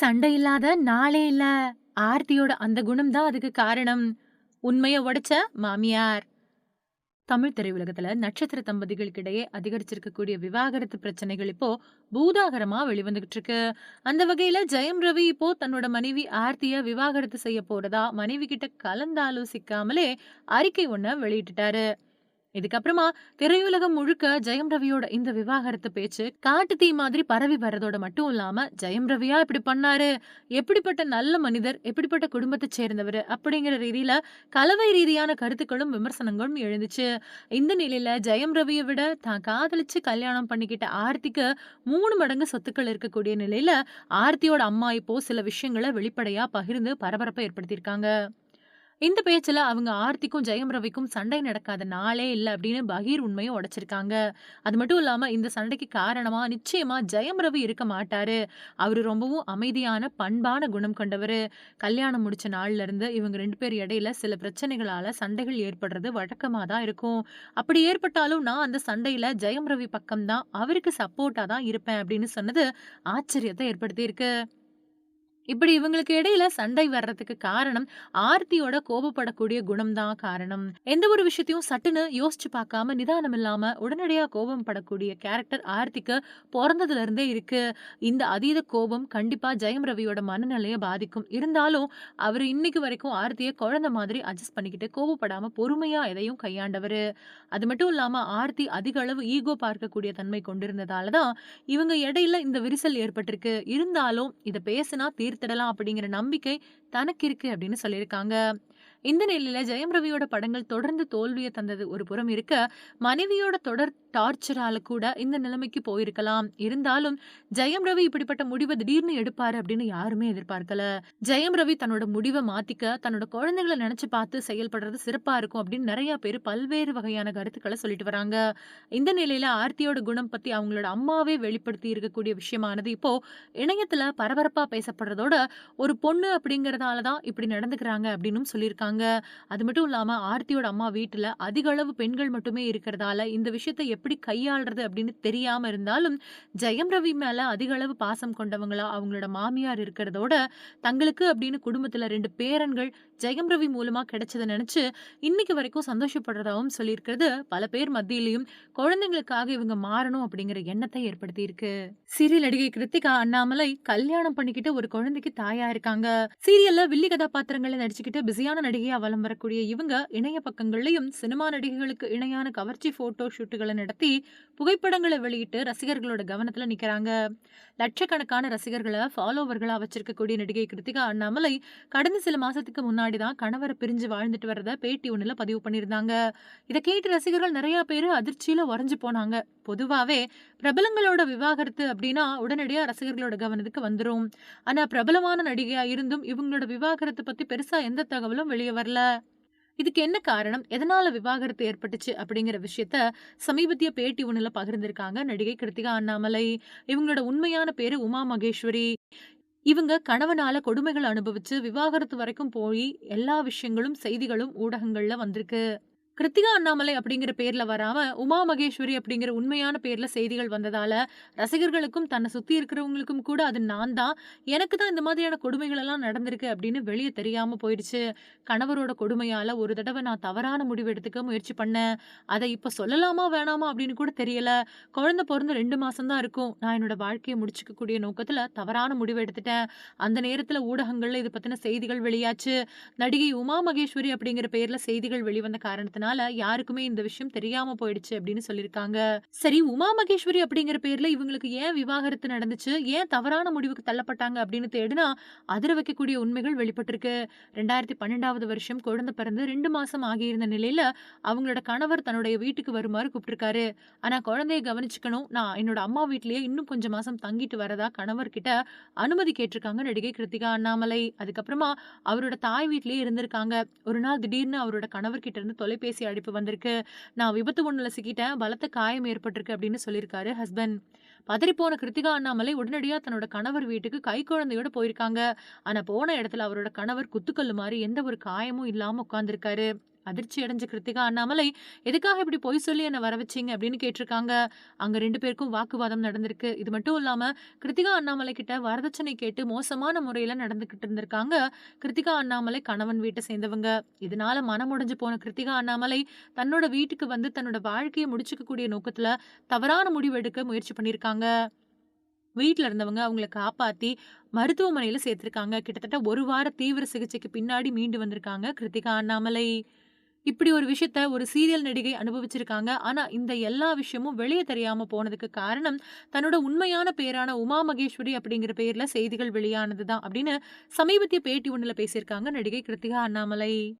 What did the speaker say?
சண்டை இல்லாத நாளே இல்ல. ஆர்த்தியோட அந்த குணம் தான் அதுக்கு காரணம். உண்மைய உடைச்ச மாமியார். தமிழ் திரையுலகத்துல நட்சத்திர தம்பதிகளுக்கிடையே அதிகரிச்சிருக்கக்கூடிய விவாகரத்து பிரச்சனைகள் இப்போ பூதாகரமா வெளிவந்துகிட்டு இருக்கு. அந்த வகையில ஜெயம் ரவி இப்போ தன்னோட மனைவி ஆர்த்திய விவாகரத்து செய்ய போறதா மனைவி கிட்ட கலந்தாலோசிக்காமலே அறிக்கை ஒன்ன வெளியிட்டுட்டாரு. இதுக்கப்புறமா திரையுலகம் முழுக்க ஜெயம் ரவியோட இந்த விவாகரத்து பேச்சு காட்டு தீ மாதிரி பரவி வர்றதோட மட்டும் இல்லாம ஜெயம் ரவியா இப்படி பண்ணாரு? எப்படிப்பட்ட நல்ல மனிதர்? எப்படிப்பட்ட குடும்பத்தை சேர்ந்தவர்? அப்படிங்கிற ரீதியில கலவை ரீதியான கருத்துக்களும் விமர்சனங்களும் எழுந்துச்சு. இந்த நிலையில ஜெயம் ரவியை விட தான் காதலிச்சு கல்யாணம் பண்ணிக்கிட்ட ஆர்த்திக்கு மூணு மடங்கு சொத்துக்கள் இருக்கக்கூடிய நிலையில ஆர்த்தியோட அம்மா இப்போ சில விஷயங்களை வெளிப்படையா பகிர்ந்து பரபரப்பை ஏற்படுத்தியிருக்காங்க. இந்த பேச்சில் அவங்க ஆர்த்திக்கும் ஜெயம் ரவிக்கும் சண்டை நடக்காத நாளே இல்லை அப்படின்னு பகீர் உண்மையை உடைச்சிருக்காங்க. அது மட்டும் இல்லாமல் இந்த சண்டைக்கு காரணமாக நிச்சயமாக ஜெயம் ரவி இருக்க மாட்டாரு. அவர் ரொம்பவும் அமைதியான பண்பான குணம் கொண்டவர். கல்யாணம் முடிச்ச நாள்ல இருந்து இவங்க ரெண்டு பேர் இடையில சில பிரச்சனைகளால சண்டைகள் ஏற்படுறது வழக்கமாக தான் இருக்கும். அப்படி ஏற்பட்டாலும் நான் அந்த சண்டையில ஜெயம் ரவி பக்கம் தான் அவருக்கு சப்போர்ட்டா தான் இருப்பேன் அப்படின்னு சொன்னது ஆச்சரியத்தை ஏற்படுத்தி இருக்கு இப்படி இவங்களுக்கு இடையில சண்டை வர்றதுக்கு காரணம் ஆர்த்தியோட கோபப்படக்கூடிய குணம் தான் காரணம். எந்த ஒரு விஷயத்தையும் சட்டுன்னு யோசிச்சு பார்க்காம நிதானம் இல்லாம உடனடியா கோபம் படக்கூடிய கேரக்டர் ஆர்த்திக்கு பிறந்ததுல இருந்தே இருக்கு. இந்த அதீத கோபம் கண்டிப்பா ஜெயம் ரவியோட மனநிலையை பாதிக்கும். இருந்தாலும் அவர் இன்னைக்கு வரைக்கும் ஆர்த்தியை குழந்தை மாதிரி அட்ஜஸ்ட் பண்ணிக்கிட்டு கோபப்படாம பொறுமையா எதையும் கையாண்டவர். அது மட்டும் இல்லாம ஆர்த்தி அதிக அளவு ஈகோ பார்க்கக்கூடிய தன்மை கொண்டிருந்ததாலதான் இவங்க இடையில இந்த விரிசல் ஏற்பட்டிருக்கு. இருந்தாலும் இதை பேசினா தீர்த்து தீர்த்திடலாம் அப்படிங்கிற நம்பிக்கை தனக்கு இருக்கு அப்படின்னு சொல்லியிருக்காங்க. இந்த நிலையில ஜெயம் ரவியோட படங்கள் தொடர்ந்து தோல்வியை தந்தது ஒரு புறம் இருக்க மனைவியோட தொடர் டார்ச்சரால கூட இந்த நிலைமைக்கு போயிருக்கலாம். இருந்தாலும் ஜெயம் ரவி இப்படிப்பட்ட முடிவை திடீர்னு எடுப்பாரு அப்படின்னு யாருமே எதிர்பார்க்கல. ஜெயம் ரவி தன்னோட முடிவை மாத்திக்க தன்னோட குழந்தைகளை நினைச்சு பார்த்து செயல்படுறது சிறப்பா இருக்கும் அப்படின்னு நிறைய பேர் பல்வேறு வகையான கருத்துக்களை சொல்லிட்டு வராங்க. இந்த நிலையில ஆர்த்தியோட குணம் பத்தி அவங்களோட அம்மாவே வெளிப்படுத்தி இருக்கக்கூடிய விஷயமானது இப்போ இணையத்துல பரபரப்பா பேசப்படுறதோட ஒரு பொண்ணு அப்படிங்கறதாலதான் இப்படி நடந்துக்கிறாங்க அப்படின்னு சொல்லியிருக்காங்க. அது மட்டும் இல்லாம ஆர்த்தியோட அம்மா வீட்டுல அதிக அளவு பெண்கள் மட்டுமே இருக்கிறதால இந்த விஷயத்தை எப்படி கையாள்றது அப்படின்னு தெரியாம இருந்தாலும் ஜெயம் ரவி மேல அதிக அளவு பாசம் கொண்டவங்களா அவங்களோட மாமியார் இருக்கிறதோட தங்களுக்கு அப்படின்னு குடும்பத்துல ரெண்டு பேரன்கள் ஜெயம் ரவி மூலமா கிடைச்சதை நினைச்சு இன்னைக்கு வரைக்கும் சந்தோஷப்படுறதாவும் சொல்லியிருக்கிறது. பல பேர் மத்தியிலையும் குழந்தைங்களுக்காக இவங்க மாறணும் அப்படிங்கிற எண்ணத்தை ஏற்படுத்தி இருக்கு சீரியல் நடிகை கிருத்திகா அண்ணாமலை கல்யாணம் பண்ணிக்கிட்டு ஒரு குழந்தைக்கு தாயா இருக்காங்க சீரியல்ல வில்லி கதாபாத்திரங்களை நடிச்சுக்கிட்டு பிஸியான நடிகையா அவலம் வரக்கூடிய இவங்க இணைய பக்கங்கள்லயும் சினிமா நடிகைகளுக்கு இணையான கவர்ச்சி போட்டோ ஷூட்டுகளை நடத்தி புகைப்படங்களை வெளியிட்டு ரசிகர்களோட கவனத்துல நிக்கிறாங்க. லட்சக்கணக்கான ரசிகர்களை ஃபாலோவர்களா வச்சிருக்கக்கூடிய நடிகை கிருத்திகா அண்ணாமலை கடந்த சில மாசத்துக்கு முன்னாடி தான் கணவரை பிரிஞ்சு வாழ்ந்துட்டு வரத பேட்டி ஒண்ணுல பதிவு பண்ணியிருந்தாங்க. இதை கேட்டு ரசிகர்கள் நிறைய பேர் அதிர்ச்சியில உறைஞ்சு போனாங்க. பொதுவாகவே பிரபலங்களோட விவாகரத்து அப்படின்னா உடனடியாக ரசிகர்களோட கவனத்துக்கு வந்துடும் ஆனால் பிரபலமான நடிகையாக இருந்தும் இவங்களோட விவாகரத்தை பற்றி பெருசாக எந்த தகவலும் வெளியே வரல. இதுக்கு என்ன காரணம்? எதனால விவாகரத்து ஏற்பட்டுச்சு அப்படிங்கிற விஷயத்த சமீபத்திய பேட்டி ஒன்றில் பகிர்ந்திருக்காங்க நடிகை கிருத்திகா அண்ணாமலை. இவங்களோட உண்மையான பேரு உமா மகேஸ்வரி. இவங்க கணவனால கொடுமைகள் அனுபவிச்சு விவாகரத்து வரைக்கும் போய் எல்லா விஷயங்களும் செய்திகளும் ஊடகங்கள்ல வந்திருக்கு. கிருத்திகா அண்ணாமலை அப்படிங்கிற பேர்ல வராம உமா மகேஸ்வரி அப்படிங்கிற உண்மையான பேர்ல செய்திகள் வந்ததால ரசிகர்களுக்கும் தன்னை சுத்தி இருக்கிறவங்களுக்கும் கூட அது நான் தான். எனக்கு தான் இந்த மாதிரியான கொடுமைகள் எல்லாம் நடந்திருக்கு அப்படின்னு வெளியே தெரியாம போயிடுச்சு. கணவரோட கொடுமையால ஒரு தடவை நான் தவறான முடிவு எடுத்துக்க முயற்சி பண்ணேன். அதை இப்ப சொல்லலாமா வேணாமா அப்படின்னு கூட தெரியல. குழந்தை பிறந்து ரெண்டு மாசம் தான் இருக்கும். நான் என்னோட வாழ்க்கையை முடிச்சுக்கக்கூடிய நோக்கத்தில் நோக்கத்துல தவறான முடிவு எடுத்துட்டேன். அந்த நேரத்துல ஊடகங்கள்ல இது பத்தின செய்திகள் வெளியாச்சு. நடிகை உமா மகேஸ்வரி அப்படிங்கிற பேர்ல செய்திகள் வெளிவந்த காரணத்தினால் யாருக்குமே இந்த விஷயம் தெரியாம போயிடுச்சு அப்படின்னு சொல்லியிருக்காங்க. சரி உமா மகேஸ்வரி அப்படிங்கிற பேர்ல இவங்களுக்கு ஏன் விவாகரத்து நடந்துச்சு? ஏன் தவறான முடிவுக்கு தள்ளப்பட்டாங்க அப்படின்னு தேடினா அதிர வைக்கக்கூடிய உண்மைகள் வெளிப்பட்டிருக்கு. ரெண்டாயிரத்தி பன்னெண்டாவது வருஷம் குழந்தை பிறந்து ரெண்டு மாசம் ஆகியிருந்த நிலையில அவங்களோட கணவர் தன்னுடைய வீட்டுக்கு வருமாறு கூப்பிட்டிருக்காரு. ஆனா குழந்தைய கவனிச்சுக்கணும். நான் என்னோட அம்மா வீட்லயே இன்னும் கொஞ்சம் மாசம் தங்கிட்டு வரதா கணவர் கிட்ட அனுமதி கேட்டிருக்காங்க நடிகை கிருத்திகா அண்ணாமலை. அதுக்கப்புறமா அவரோட தாய் வீட்லயே இருந்திருக்காங்க. ஒரு நாள் திடீர்னு அவரோட கணவர் கிட்ட இருந்து தொலைபேசி அழைப்பு வந்திருக்கு. நான் விபத்து ஒண்ணுல சிக்கிட்டேன். பலத்த காயம் ஏற்பட்டிருக்கு அப்படின்னு சொல்லியிருக்காரு ஹஸ்பண்ட் பதறிப்போன கிருத்திகா அண்ணாமலை உடனடியா தன்னோட கணவர் வீட்டுக்கு கை குழந்தையோட போயிருக்காங்க. ஆனா போன இடத்துல அவரோட கணவர் குத்துக்கல்லு மாதிரி எந்த ஒரு காயமும் இல்லாம உட்காந்துருக்காரு அதிர்ச்சி அடைஞ்ச கிருத்திகா அண்ணாமலை, "எதுக்காக இப்படி பொய் சொல்லி என்னை வர வச்சீங்க?" அப்படின்னு கேட்டிருக்காங்க. அங்க ரெண்டு பேருக்கும் வாக்குவாதம் நடந்திருக்கு. இது மட்டும் இல்லாம கிருத்திகா அண்ணாமலை கிட்ட வரதட்சணை கேட்டு மோசமான முறையில நடந்துகிட்டு இருந்திருக்காங்க. கிருத்திகா அண்ணாமலை கணவன் வீட்டை சேர்ந்தவங்க. இதனால மனமுடைஞ்சு போன கிருத்திகா அண்ணாமலை தன்னோட வீட்டுக்கு வந்து தன்னோட வாழ்க்கையை முடிச்சுக்கக்கூடிய நோக்கத்துல தவறான முடிவு எடுக்க முயற்சி பண்ணியிருக்காங்க. வீட்டில் இருந்தவங்க அவங்கள காப்பாத்தி மருத்துவமனையில் சேர்த்திருக்காங்க. கிட்டத்தட்ட ஒரு வார தீவிர சிகிச்சைக்கு பின்னாடி மீண்டு வந்திருக்காங்க கிருத்திகா அண்ணாமலை. இப்படி ஒரு விஷயத்த ஒரு சீரியல் நடிகை அனுபவிச்சிருக்காங்க. ஆனா இந்த எல்லா விஷயமும் வெளியே தெரியாம போனதுக்கு காரணம், தன்னோட உண்மையான பேரான உமா மகேஸ்வரி அப்படிங்கிற பேர்ல செய்திகள் வெளியானதுதான் அப்படின்னு சமீபத்திய பேட்டி ஒண்ணுல பேசியிருக்காங்க நடிகை கிருத்திகா அண்ணாமலை.